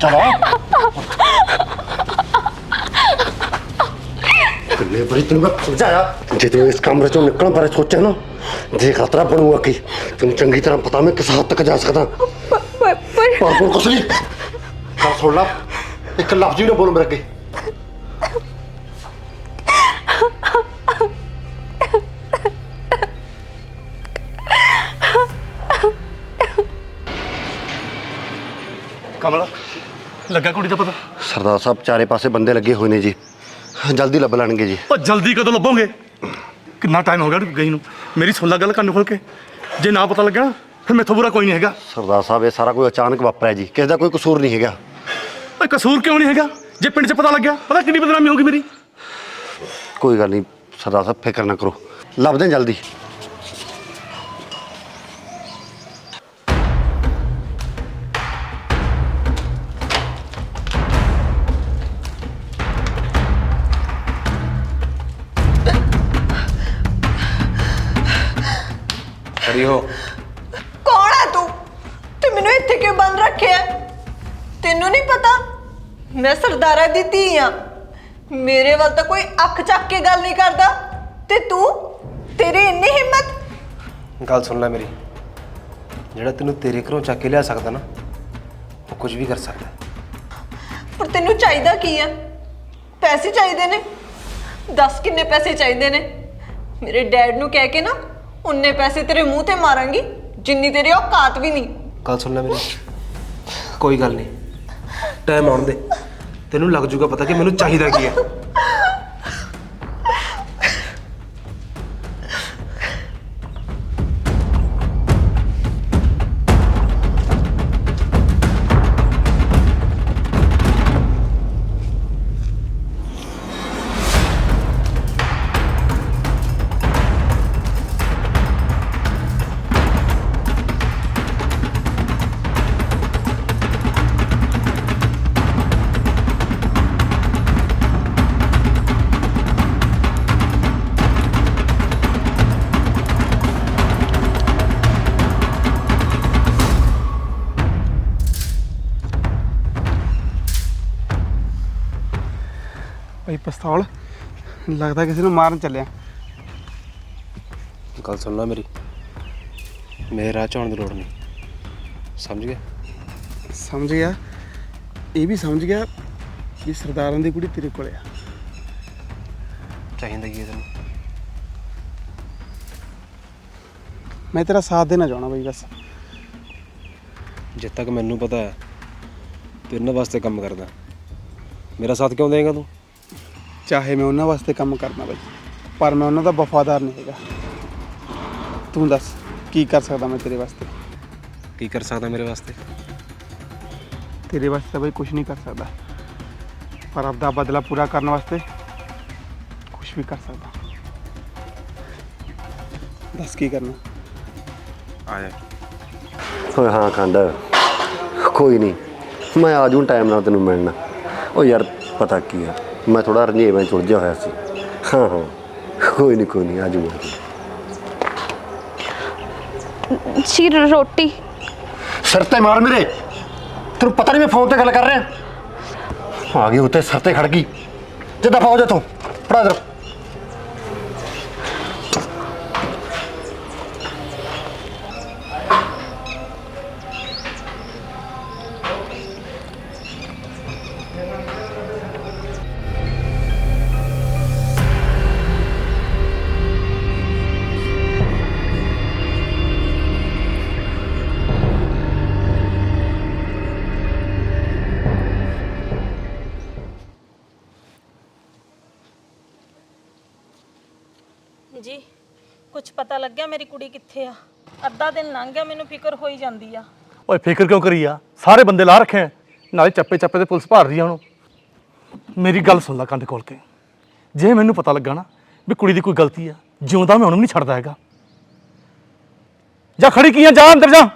ਚਲੋ। ਕਿੰਨੇ ਬੜੀ ਤੈਨੂੰ ਮੈਂ ਸਮਝਾਇਆ ਜੇ ਤੂੰ ਇਸ ਕਮਰੇ ਚੋਂ ਨਿਕਲਣ ਬਾਰੇ ਸੋਚਿਆ ਨਾ ਜੇ ਖਤਰਾ ਬਣੂਗਾ ਕੀ। ਤੈਨੂੰ ਚੰਗੀ ਤਰ੍ਹਾਂ ਪਤਾ ਮੈਂ ਕਿਸ ਹੱਦ ਤੱਕ ਜਾ ਸਕਦਾ। ਪਰ ਪਰ ਪਰ ਕੁਛ ਨਹੀਂ। ਕਰ ਸੁਣ ਲਾ ਇੱਕ ਲਫ਼ਜ਼ ਵੀ ਨਾ ਬੋਲ ਮੇਰੇ ਅੱਗੇ। ਲੱਗਾ ਕੁੜੀ ਦਾ ਪਤਾ? ਸਰਦਾਰ ਸਾਹਿਬ ਚਾਰੇ ਪਾਸੇ ਬੰਦੇ ਲੱਗੇ ਹੋਏ ਨੇ ਜੀ। ਜਲਦੀ ਲੱਭ ਲੈਣਗੇ ਜੀ। ਉਹ ਜਲਦੀ ਕਦੋਂ ਲੱਭੋਗੇ? ਕਿੰਨਾ ਟਾਈਮ ਹੋ ਗਿਆ ਗਈ ਨੂੰ? ਮੇਰੀ ਸੁਣ ਲਾ ਗੱਲ ਕੰਨ ਖੋਲ ਕੇ। ਜੇ ਨਾ ਪਤਾ ਲੱਗਿਆ ਨਾ, ਫਿਰ ਮੈਥੋਂ ਬੁਰਾ ਕੋਈ ਨਹੀਂ ਹੈਗਾ। ਸਰਦਾਰ ਸਾਹਿਬ ਇਹ ਸਾਰਾ ਕੋਈ ਅਚਾਨਕ ਵਾਪਰਿਆ ਜੀ। ਕਿਸੇ ਦਾ ਕੋਈ ਕਸੂਰ ਨਹੀਂ ਹੈਗਾ। ਓਏ ਕਸੂਰ ਕਿਉਂ ਨਹੀਂ ਹੈਗਾ? ਜੇ ਪਿੰਡ 'ਚ ਪਤਾ ਲੱਗਿਆ ਪਤਾ ਕਿੰਨੀ ਬਦਨਾਮੀ ਹੋਗੀ ਮੇਰੀ। ਕੋਈ ਗੱਲ ਨਹੀਂ ਸਰਦਾਰ ਸਾਹਿਬ ਫਿਕਰ ਨਾ ਕਰੋ। ਲੱਭਦੇ ਹਾਂ ਜਲਦੀ। ਖੜੀ ਹੋ ਕੌਣ ਹੈ ਤੂੰ? ਤੇ ਮੈਨੂੰ ਇੱਥੇ ਕਿਉਂ ਬੰਦ ਰੱਖਿਆ? ਤੈਨੂੰ ਨਹੀਂ ਪਤਾ? ਮੈਂ ਸਰਦਾਰਾ ਦੀ ਧੀ ਆ। ਮੇਰੇ ਵੱਲ ਤਾਂ ਕੋਈ ਅੱਖ ਚੱਕ ਕੇ ਗੱਲ ਨਹੀਂ ਕਰਦਾ। ਤੇ ਤੂੰ? ਤੇਰੀ ਇੰਨੀ ਹਿੰਮਤ? ਗੱਲ ਸੁਣ ਲੈ ਮੇਰੀ। ਜਿਹੜਾ ਤੈਨੂੰ ਤੇਰੇ ਘਰੋਂ ਚੱਕ ਕੇ ਲਿਆ ਸਕਦਾ ਨਾ ਉਹ ਕੁਝ ਵੀ ਕਰ ਸਕਦਾ। ਪਰ ਤੈਨੂੰ ਚਾਹੀਦਾ ਕੀ ਆ? ਪੈਸੇ ਚਾਹੀਦੇ ਨੇ। ਦੱਸ ਕਿੰਨੇ ਪੈਸੇ ਚਾਹੀਦੇ ਨੇ? ਮੇਰੇ ਡੈਡ ਨੂੰ ਕਹਿ ਕੇ ਨਾ ਉਨੇ ਪੈਸੇ ਤੇਰੇ ਮੂੰਹ ਤੇ ਮਾਰਾਂਗੀ, ਜਿੰਨੀ ਤੇਰੀ ਔਕਾਤ ਵੀ ਨਹੀਂ। ਗੱਲ ਸੁਣ ਲੈ ਮੇਰੀ। ਕੋਈ ਗੱਲ ਨਹੀਂ। ਟਾਈਮ ਆਉਣ ਦੇ। ਤੈਨੂੰ ਲੱਗ ਜੂਗਾ ਪਤਾ ਕਿ ਮੈਨੂੰ ਚਾਹੀਦਾ ਕੀ ਹੈ। ਪਿਸਤੌਲ ਲੱਗਦਾ ਕਿਸੇ ਨੂੰ ਮਾਰਨ ਚੱਲਿਆ। ਗੱਲ ਸੁਣ ਲੈ ਮੇਰੀ। ਮੇਰੇ ਰਾਹ 'ਚ ਆਉਣ ਦੀ ਲੋੜ ਨਹੀਂ। ਸਮਝ ਗਿਆ? ਸਮਝ ਗਿਆ। ਇਹ ਵੀ ਸਮਝ ਗਿਆ ਕਿ ਸਰਦਾਰਾਂ ਦੀ ਕੁੜੀ ਤੇਰੇ ਕੋਲੇ ਆ। ਚਾਹੀਦਾ ਕੀ ਹੈ ਤੈਨੂੰ? ਮੈਂ ਤੇਰਾ ਸਾਥ ਦੇਣਾ ਚਾਹਣਾ ਬਈ ਬਸ। ਜਿੱਦ ਤੱਕ ਮੈਨੂੰ ਪਤਾ ਹੈ ਤੇਰੇ ਨਾਲ ਵਾਸਤੇ ਕੰਮ ਕਰਦਾ। ਮੇਰਾ ਸਾਥ ਕਿਉਂ ਦੇਂਗਾ ਤੂੰ? ਚਾਹੇ ਮੈਂ ਉਹਨਾਂ ਵਾਸਤੇ ਕੰਮ ਕਰਨਾ ਬਈ ਪਰ ਮੈਂ ਉਹਨਾਂ ਦਾ ਵਫਾਦਾਰ ਨਹੀਂ ਹੈਗਾ। ਤੂੰ ਦੱਸ ਕੀ ਕਰ ਸਕਦਾ ਮੈਂ ਤੇਰੇ ਵਾਸਤੇ? ਕੀ ਕਰ ਸਕਦਾ ਮੇਰੇ ਵਾਸਤੇ? ਤੇਰੇ ਵਾਸਤੇ ਤਾਂ ਬਈ ਕੁਝ ਨਹੀਂ ਕਰ ਸਕਦਾ। ਪਰ ਆਪਦਾ ਬਦਲਾ ਪੂਰਾ ਕਰਨ ਵਾਸਤੇ ਕੁਝ ਵੀ ਕਰ ਸਕਦਾ। ਦੱਸ ਕੀ ਕਰਨਾ? ਆ ਜਾ। ਓਏ ਹਾਂ ਖੰਡ ਕੋਈ ਨਹੀਂ। ਮੈਂ ਆ ਜੂ ਟਾਈਮ ਨਾਲ ਤੈਨੂੰ ਮਿਲਣਾ। ਉਹ ਯਾਰ ਪਤਾ ਕੀ ਆ? ਮੈਂ ਥੋੜਾ ਰੰਜੇਵੇਂ ਚ ਉਲਝਿਆ ਹੋਇਆ ਸੀ। ਹਾਂ ਹਾਂ। ਕੋਈ ਨਹੀਂ ਕੋਈ ਨਹੀਂ ਆ ਜੂਗਾ ਜੀ ਰੋਟੀ। ਸਿਰ ਤੇ ਮਾਰ ਮੇਰੇ। ਤੈਨੂੰ ਪਤਾ ਨਹੀਂ ਮੈਂ ਫੋਨ ਤੇ ਗੱਲ ਕਰ ਰਿਹਾ। ਆ ਗਈ ਉੱਤੇ ਸਿਰ ਤੇ ਖੜ ਗਈ। ਜੇ ਦਫਾ ਹੋ ਜਾ ਤੂੰ ਪਤਾ ਲੱਗਿਆ ਮੇਰੀ ਕੁੜੀ ਕਿੱਥੇ ਆ? ਅੱਧਾ ਦਿਨ ਲੰਘ ਗਿਆ, ਮੈਨੂੰ ਫਿਕਰ ਹੋਈ ਜਾਂਦੀ ਆ। ਓਏ, ਫਿਕਰ ਕਿਉਂ ਕਰੀ ਆ? ਸਾਰੇ ਬੰਦੇ ਲਾ ਰੱਖੇ ਆ। ਨਾਲੇ ਚੱਪੇ ਚੱਪੇ ਤੇ ਪੁਲਿਸ ਭਾਰ ਰਹੀ ਆ ਉਹਨੂੰ। ਮੇਰੀ ਗੱਲ ਸੁਣ ਲੈ ਕੰਨ ਖੋਲ ਕੇ। ਜੇ ਮੈਨੂੰ ਪਤਾ ਲੱਗਾ ਨਾ ਵੀ ਕੁੜੀ ਦੀ ਕੋਈ ਗਲਤੀ ਆ, ਜਿਉਂਦਾ ਮੈਂ ਉਹਨੂੰ ਨਹੀਂ ਛੱਡਦਾ ਹੈਗਾ। ਜਾ ਖੜੀ ਕੀਆਂ ਜਾ ਅੰਦਰ ਜਾ।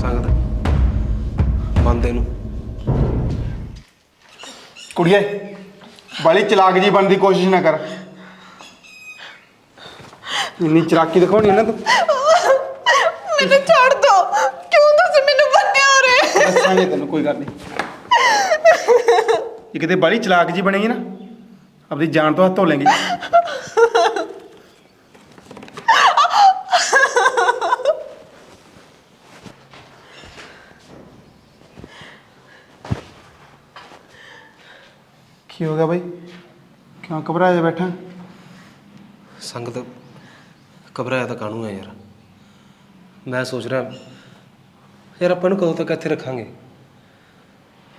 ਸੰਗਤ। ਬੰਦੇ ਨੂੰ। ਕੁੜੀਏ ਬਾਲੀ ਚਲਾਕ ਜੀ ਬਣਨ ਦੀ ਕੋਸ਼ਿਸ਼ ਨਾ ਕਰ। ਇੰਨੀ ਚਲਾਕੀ ਦਿਖਾਉਣੀ ਨਾ ਤੂੰ। ਮੈਨੂੰ ਛੱਡ ਦੋ। ਕਿਉਂ ਤੁਸੀਂ ਮੈਨੂੰ ਬੰਨੇ ਹੋ ਰਹੇ ਦੱਸਾਂਗੇ ਤੈਨੂੰ ਕੋਈ ਗੱਲ ਨਹੀਂ। ਇਹ ਕਿਤੇ ਬਾਲੀ ਚਲਾਕ ਜੀ ਬਣੇਗੀ ਨਾ ਆਪਣੀ ਜਾਨ ਤੋਂ ਹੱਥ ਧੋ ਲੇਂਗੀ। ਕੀ ਹੋ ਗਿਆ ਬਾਈ? ਕਿਉਂ ਘਬਰਾਇਆ ਜਿਹਾ ਬੈਠਾ? ਸੰਗਤ ਘਬਰਾਇਆ ਤਾਂ ਕਾਹਨੂੰ ਹੈ ਯਾਰ? ਮੈਂ ਸੋਚ ਰਿਹਾ ਯਾਰ ਆਪਾਂ ਨੂੰ ਕਦੋਂ ਤੱਕ ਇੱਥੇ ਰੱਖਾਂਗੇ?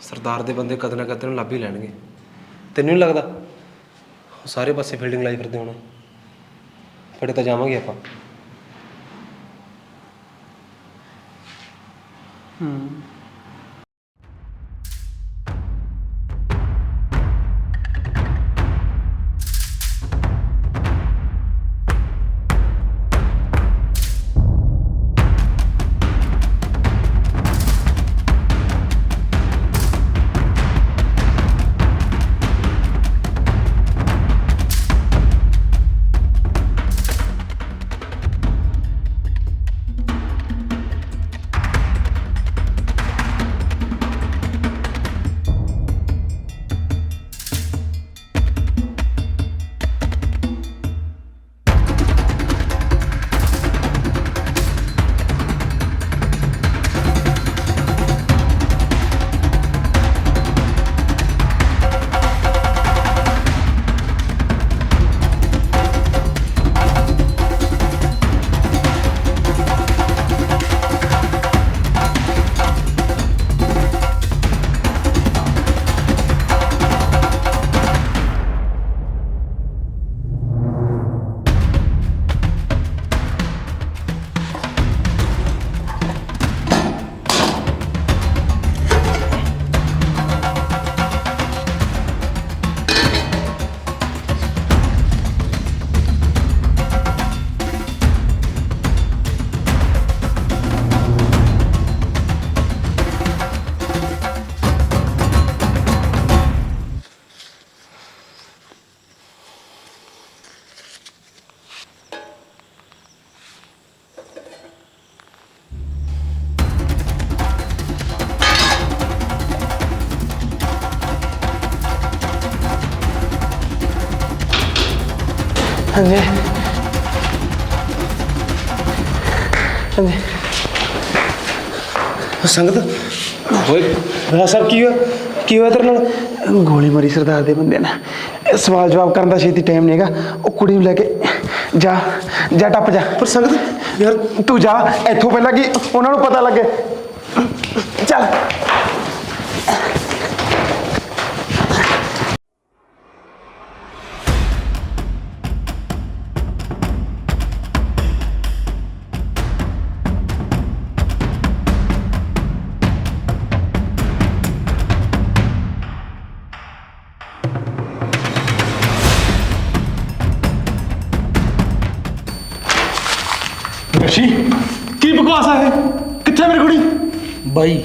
ਸਰਦਾਰ ਦੇ ਬੰਦੇ ਕਦੇ ਨਾ ਕਦੇ ਨੂੰ ਲੱਭ ਹੀ ਲੈਣਗੇ। ਤੈਨੂੰ ਨਹੀਂ ਲੱਗਦਾ? ਉਹ ਸਾਰੇ ਪਾਸੇ ਫੀਲਡਿੰਗ ਲਾਈ ਫਿਰਦੇ ਹੁਣ। ਫੜੇ ਤਾਂ ਜਾਵਾਂਗੇ ਆਪਾਂ। ਸੰਗਤ? ਓਏ ਆ ਸਭ ਕੀ ਹੋਇਆ? ਕੀ ਹੋਇਆ ਤੇਰੇ ਨਾਲ? ਗੋਲੀ ਮਾਰੀ ਸਰਦਾਰ ਦੇ ਬੰਦੇ ਨੇ ਇਹ ਸਵਾਲ ਜਵਾਬ ਕਰਨ ਦਾ ਛੇਤੀ ਟਾਈਮ ਨਹੀਂਗਾ ਉਹ ਕੁੜੀ ਨੂੰ ਲੈ ਕੇ ਜਾ ਜਾ ਟੱਪ ਜਾ। ਪਰ ਸੰਗਤ ਯਾਰ ਤੂੰ ਜਾ ਇੱਥੋਂ ਪਹਿਲਾਂ ਕਿ ਉਹਨਾਂ ਨੂੰ ਪਤਾ ਲੱਗੇ। ਚੱਲ। ਰਸ਼ੀ ਕੀ ਬਕਵਾਸ ਹੈ ਇਹ? ਕਿੱਥੇ ਮੇਰੀ ਕੁੜੀ? ਬਾਈ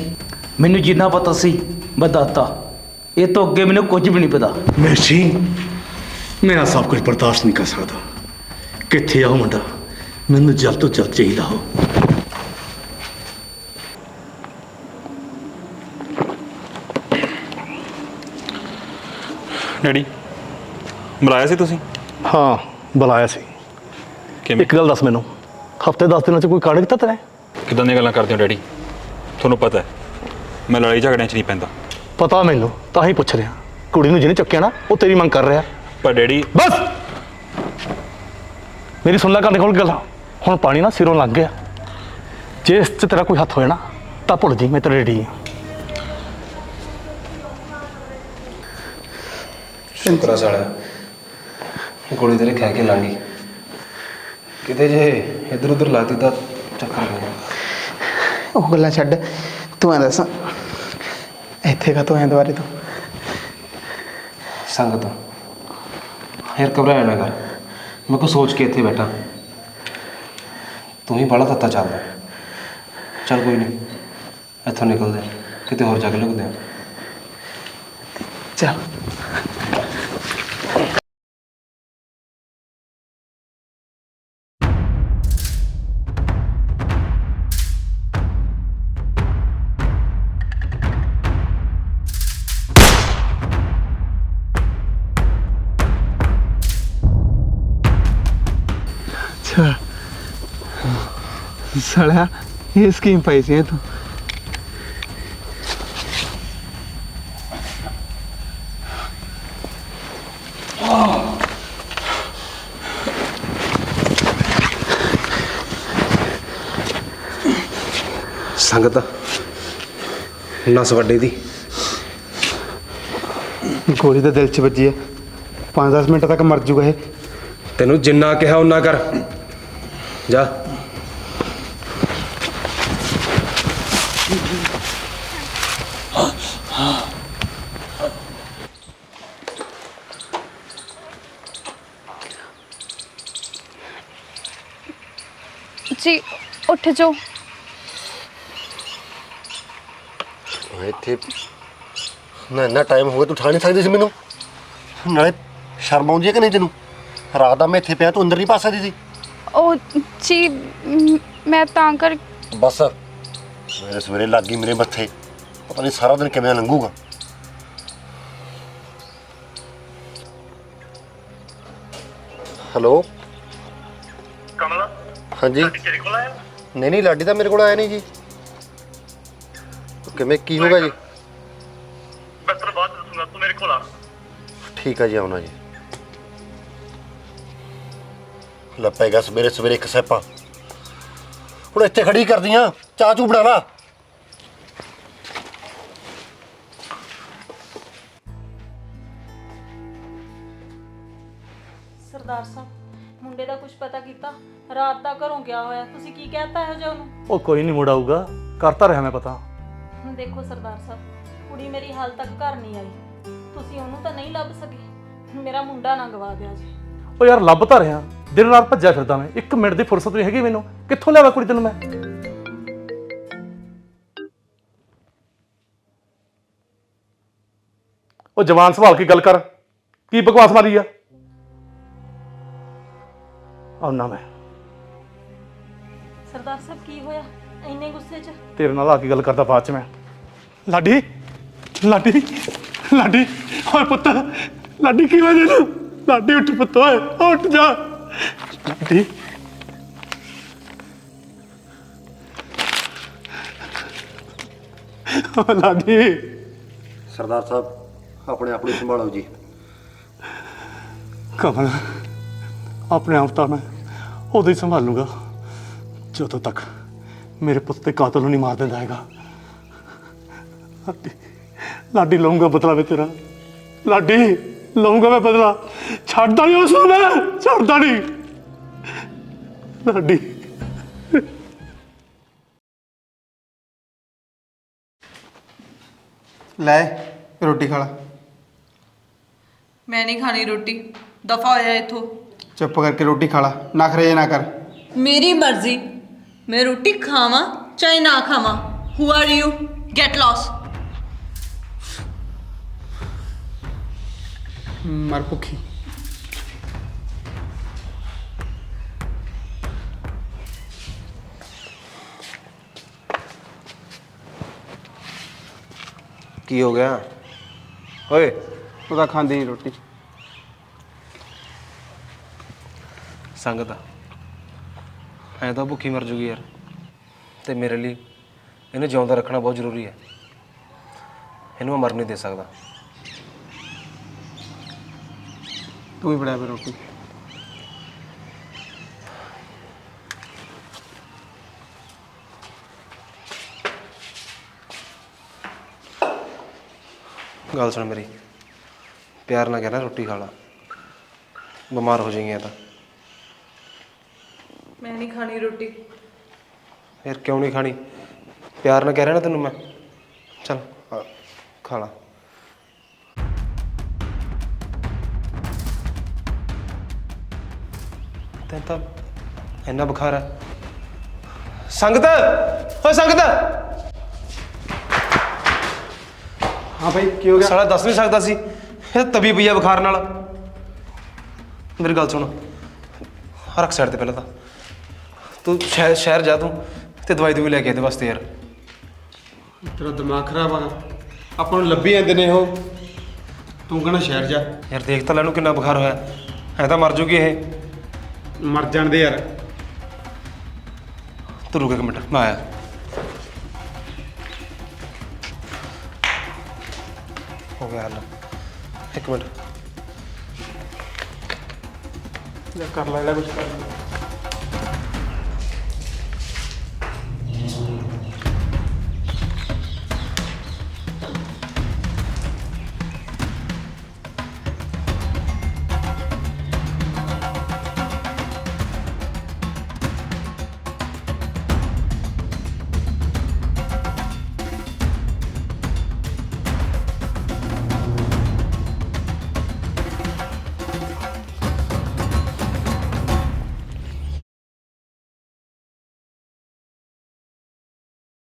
ਮੈਨੂੰ ਜਿੰਨਾ ਪਤਾ ਸੀ ਮੈਂ ਦੱਸਤਾ। ਇਹ ਤੋਂ ਅੱਗੇ ਮੈਨੂੰ ਕੁਝ ਵੀ ਨਹੀਂ ਪਤਾ। ਮਿਰਸ਼ੀ ਮੇਰਾ ਸਭ ਕੁਝ ਬਰਦਾਸ਼ਤ ਨਹੀਂ ਕਰ ਸਕਦਾ। ਕਿੱਥੇ ਆ ਉਹ ਮੁੰਡਾ? ਮੈਨੂੰ ਜਲਦ ਤੋਂ ਜਲਦ ਚਾਹੀਦਾ ਹੋ। ਡੈਡੀ ਬੁਲਾਇਆ ਸੀ ਤੁਸੀਂ? ਹਾਂ ਬੁਲਾਇਆ ਸੀ। ਕਿਵੇਂ? ਇੱਕ ਗੱਲ ਦੱਸ ਮੈਨੂੰ। ਹਫ਼ਤੇ 10 ਦਿਨਾਂ ਚ ਕੋਈ ਕਾਰਡ ਕੀਤਾ ਤੈਨੇ? ਕਿਦਾਂ ਦੀਆਂ ਗੱਲਾਂ ਕਰਦੇ ਹੋ ਡੈਡੀ? ਤੁਹਾਨੂੰ ਪਤਾ ਹੈ ਮੈਂ ਲੜਾਈ ਝਗੜਿਆਂ 'ਚ ਨਹੀਂ ਪੈਂਦਾ। ਪਤਾ ਮੈਨੂੰ ਤਾਂ ਹੀ ਪੁੱਛ ਰਿਹਾ। ਕੁੜੀ ਨੂੰ ਜਿਹਨੇ ਚੱਕਿਆ ਨਾ ਉਹ ਤੇਰੀ ਮੰਗ ਕਰ ਰਿਹਾ। ਪਰ ਡੈਡੀ ਬਸ! ਮੇਰੀ ਸੁਣ ਲੈ ਕੰਨ ਖੋਲ ਕੇ ਗੱਲ। ਹੁਣ ਪਾਣੀ ਨਾ ਸਿਰੋਂ ਲੰਘ ਗਿਆ। ਜੇ ਇਸ 'ਚ ਤੇਰਾ ਕੋਈ ਹੱਥ ਹੋਇਆ ਨਾ ਤਾਂ ਭੁੱਲ ਜੀ ਮੈਂ ਤੇਰੇ ਰੈਡੀ ਹਾਂ। ਸ਼ੁਕਰ ਆ ਸਾਲਿਆ ਗੋਲੀ ਤੇਰੇ ਖੈ ਕੇ ਲੰਘੀ ਕਿਤੇ ਜੇ ਇੱਧਰ ਉੱਧਰ ਲੱਗਦੀ ਤਾਂ ਚੱਕਰ ਗਿਆ। ਉਹ ਗੱਲਾਂ ਛੱਡ ਤੂੰ ਐਂ ਦੱਸ ਇੱਥੇ ਕਾ ਤੂੰ ਐਂ ਦੁਬਾਰੇ ਤੋਂ? ਸੰਗਤ ਯਾਰ ਘਬਰਾਇਆ ਨਾ ਕਰ। ਮੈਂ ਕੋ ਸੋਚ ਕੇ ਇੱਥੇ ਬੈਠਾ। ਤੂੰ ਹੀ ਬੜਾ ਤੱਤਾ ਚੱਲਦਾ। ਚੱਲ ਕੋਈ ਨਹੀਂ ਇੱਥੋਂ ਨਿਕਲਦੇ ਹਾਂ, ਕਿਤੇ ਹੋਰ ਜਾ ਕੇ ਲੁਕਦੇ ਹਾਂ। ਚੱਲ। ਇਹ ਸਕੀਮ ਪਾਈ ਸੀ ਤੂੰ ਸੰਗਤ ਨਸ ਵੱਡੇ ਦੀ ਗੋਲੀ ਤਾਂ ਦਿਲ 'ਚ ਵੱਜੀ ਹੈ 5-10 ਮਿੰਟ ਤੱਕ ਮਰ ਜੂਗਾ ਇਹ ਤੈਨੂੰ ਜਿੰਨਾ ਕਿਹਾ ਉਨਾ ਕਰ ਜਾ ਜੀ ਉੱਠ ਜਾਓ। ਇੱਥੇ ਨਾ ਇੰਨਾ ਟਾਈਮ ਹੋ ਗਿਆ ਤੂੰ ਠਾ ਨਹੀਂ ਸਕਦੀ ਸੀ ਮੈਨੂੰ। ਨਾਲੇ ਸ਼ਰਮ ਆਉਂਦੀ ਹੈ ਕਿ ਨਹੀਂ ਤੈਨੂੰ? ਰਾਤ ਦਾ ਮੈਂ ਇੱਥੇ ਪਿਆ ਤੂੰ ਅੰਦਰ ਨਹੀਂ ਪਾ ਸਕਦੀ ਸੀ। ਉਹ ਜੀ ਮ- ਮੈਂ ਤਾਂ ਕਰ ਬਸ ਮੇਰੇ ਸਵੇਰੇ ਲੱਗ ਗਈ ਮੇਰੇ ਮੱਥੇ। ਪਤਾ ਨਹੀਂ ਸਾਰਾ ਦਿਨ ਕਿਵੇਂ ਲੰਘੂਗਾ। ਹੈਲੋ? ਕਮਲ? ਹਾਂਜੀ। ਤੇਰੇ ਕੋਲ ਆਇਆ? ਨਹੀਂ ਨਹੀਂ ਲਾਡੀ ਤਾਂ ਮੇਰੇ ਕੋਲ ਆਇਆ ਨਹੀਂ ਜੀ। ਕਿਵੇਂ ਕੀ ਹੋਗਾ ਜੀ? ਮੈਂ ਤੈਨੂੰ ਬਾਅਦ 'ਚ ਦੱਸੂੰਗਾ ਤੂੰ ਮੇਰੇ ਕੋਲ ਆ। ਠੀਕ ਹੈ ਜੀ ਆਉਣਾ ਜੀ। ਲੱਪੇਗਾ ਸਵੇਰੇ ਸਵੇਰੇ ਇੱਕ ਸੈਪਾ। ਹੁਣ ਇੱਥੇ ਖੜੀ ਕਰਦੀਆਂ ਚਾਹ ਚੂ ਬਣਾ ਲਾ। ਮੁੰਡੇ ਦਾ ਕੁਝ ਪਤਾ ਕੀਤਾ? ਰਾਤ ਦਾ ਘਰੋਂ ਗਿਆ ਹੋਇਆ। ਤੁਸੀਂ ਕੀ ਕਹਿਤਾ ਇਹੋ ਜਿਹਾ ਉਹਨੂੰ? ਉਹ ਕੋਈ ਨਹੀਂ ਮੁੜ ਆਊਗਾ। ਕਰਤਾ ਰਿਹਾ ਮੈਂ ਪਤਾ। ਹੁਣ ਦੇਖੋ ਸਰਦਾਰ ਸਾਹਿਬ ਕੁੜੀ ਮੇਰੀ ਹਾਲ ਤੱਕ ਘਰ ਨਹੀਂ ਆਈ। ਤੁਸੀਂ ਉਹਨੂੰ ਤਾਂ ਨਹੀਂ ਲੱਭ ਸਕੇ। ਮੇਰਾ ਮੁੰਡਾ ਨਾ ਗਵਾ ਦਿਆ ਜੀ। ਉਹ ਯਾਰ ਲੱਭ ਤਾਂ ਰਿਹਾ। ਦਿਨ ਰਾਤ ਭੱਜਿਆ ਫਿਰਦਾ ਮੈਂ। ਇੱਕ ਮਿੰਟ ਦੀ ਫੁਰਸਤ ਨਹੀਂ ਹੈਗੀ ਮੈਨੂੰ। ਕਿੱਥੋਂ ਲਿਆਵਾ ਕੁੜੀ ਤੈਨੂੰ ਮੈਂ? ਉਹ ਜਵਾਨ ਸੰਭਾਲ ਕੇ ਗੱਲ ਕਰ? ਕੀ ਬਕਵਾਸ ਮਾਰੀ ਆ? ਆਉਣਾ ਮੈਂ। ਸਰਦਾਰ ਸਾਹਿਬ ਕੀ ਹੋਇਆ? ਇੰਨੇ ਗੁੱਸੇ 'ਚ? ਤੇਰੇ ਨਾਲ ਆ ਕੇ ਗੱਲ ਕਰਦਾ ਬਾਅਦ ਚ ਮੈਂ। ਲਾਡੀ ਲਾਡੀ ਲਾਡੀ ਓਏ ਪੁੱਤ ਲਾਡੀ ਕੀ ਹੋਇਆ ਤੈਨੂੰ? ਲਾਡੀ ਉੱਠ ਪੁੱਤ ਓਏ ਉੱਠ ਜਾ। ਲਾਡੀ। ਓ ਲਾਡੀ। ਸਰਦਾਰ ਸਾਹਿਬ ਆਪਣੇ ਆਪ ਨੂੰ ਸੰਭਾਲੋ ਜੀ। ਕਮਲ ਆਪਣੇ ਆਪ ਤਾਂ ਮੈਂ ਉਦੋਂ ਹੀ ਸੰਭਾਲੂਗਾ ਜਦੋਂ ਤੱਕ ਮੇਰੇ ਪੁੱਤ ਤੇ ਕਾਤਲ ਨੂੰ ਨਹੀਂ ਮਾਰ ਦਿੰਦਾ ਹੈਗਾ। ਲਾਡੀ ਲਾਡੀ ਲਊਂਗਾ ਬਦਲਾ ਵੇ ਤੇਰਾ। ਲਾਡੀ ਲਊਂਗਾ ਮੈਂ ਬਦਲਾ। ਛੱਡਦਾ ਨਹੀਂ ਉਸ ਨੂੰ ਮੈਂ ਛੱਡਦਾ ਨਹੀਂ। ਲਾਡੀ। ਲੈ ਰੋਟੀ ਖਾ ਲਾ। ਮੈਂ ਨਹੀਂ ਖਾਣੀ ਰੋਟੀ। ਦਫਾ ਹੋ ਜਾ ਇੱਥੋਂ। ਚੁੱਪ ਕਰਕੇ ਰੋਟੀ ਖਾ ਲਾ ਨਖਰੇ ਨਾ ਕਰ। ਮੇਰੀ ਮਰਜ਼ੀ। ਮੈਂ ਰੋਟੀ ਖਾਵਾਂ ਚਾਹੇ ਨਾ ਖਾਵਾਂ। Who are you get lost ਮਰ ਭੁੱਖੀ। ਕੀ ਹੋ ਗਿਆ? ਓਏ। ਤੂੰ ਤਾਂ ਖਾਂਦੀ ਨਹੀਂ ਰੋਟੀ। ਸੰਗਤ ਐ ਤਾਂ ਭੁੱਖੀ ਮਰ ਜੂਗੀ ਯਾਰ। ਤੇ ਮੇਰੇ ਲਈ ਇਹਨੂੰ ਜਿਉਂਦਾ ਰੱਖਣਾ ਬਹੁਤ ਜ਼ਰੂਰੀ ਹੈ। ਇਹਨੂੰ ਮੈਂ ਮਰ ਨਹੀਂ ਦੇ ਸਕਦਾ। ਤੂੰ ਹੀ ਬੜਾ ਰੋਟੀ। ਗੱਲ ਸੁਣ ਮੇਰੀ। ਪਿਆਰ ਨਾਲ ਕਹਿਣਾ ਰੋਟੀ ਖਾ ਲਾ। ਬਿਮਾਰ ਹੋ ਜਾਏਗੀ ਤਾਂ। ਮੈਂ ਨਹੀਂ ਖਾਣੀ ਰੋਟੀ। ਯਾਰ ਕਿਉਂ ਨਹੀਂ ਖਾਣੀ? ਪਿਆਰ ਨਾਲ ਕਹਿ ਰਿਹਾ ਨਾ ਤੈਨੂੰ ਮੈਂ। ਚੱਲ ਆ, ਖਾ ਲਾ। ਤੈਨੂੰ ਤਾਂ ਇੰਨਾ ਬੁਖਾਰ ਹੈ ਸੰਗਤ! ਓਏ ਸੰਗਤ! ਹਾਂ ਭਾਈ ਕੀ ਹੋ ਗਿਆ? ਸਾਲਾ ਦੱਸ ਨਹੀਂ ਸਕਦਾ ਸੀ। ਇਹ ਤਵੀ ਪਈ ਆ ਬੁਖਾਰ ਨਾਲ। ਮੇਰੀ ਗੱਲ ਸੁਣ। ਆਹ ਰੱਖ ਸਾਈਡ ਤੇ ਪਹਿਲਾਂ ਤਾਂ। ਤੂੰ ਸ਼ਹਿਰ ਸ਼ਹਿਰ ਜਾ ਤੂੰ ਤੇ ਦਵਾਈ ਦੂਈ ਲੈ ਕੇ ਇਹਦੇ ਵਾਸਤੇ ਯਾਰ। ਤੇਰਾ ਦਿਮਾਗ ਖਰਾਬ ਆ। ਆਪਾਂ ਨੂੰ ਲੱਭੀ ਜਾਂਦੇ ਨੇ ਉਹ। ਤੂੰ ਕਹਣਾ ਸ਼ਹਿਰ ਜਾ। ਯਾਰ ਦੇਖ ਤਾਂ ਲੈ ਇਹਨੂੰ ਕਿੰਨਾ ਬੁਖਾਰ ਹੋਇਆ। ਐ ਤਾਂ ਮਰ ਜੂਗੀ ਇਹ। ਮਰ ਜਾਣ ਦੇ ਯਾਰ। ਤੂੰ ਰੁਕ ਇੱਕ ਮਿੰਟ ਮੈਂ ਆਇਆ। ਹੋ ਗਿਆ ਹੱਲ। ਇੱਕ ਮਿੰਟ। ਕਰ ਲੈ ਲੈ ਕੁਝ ਕਰ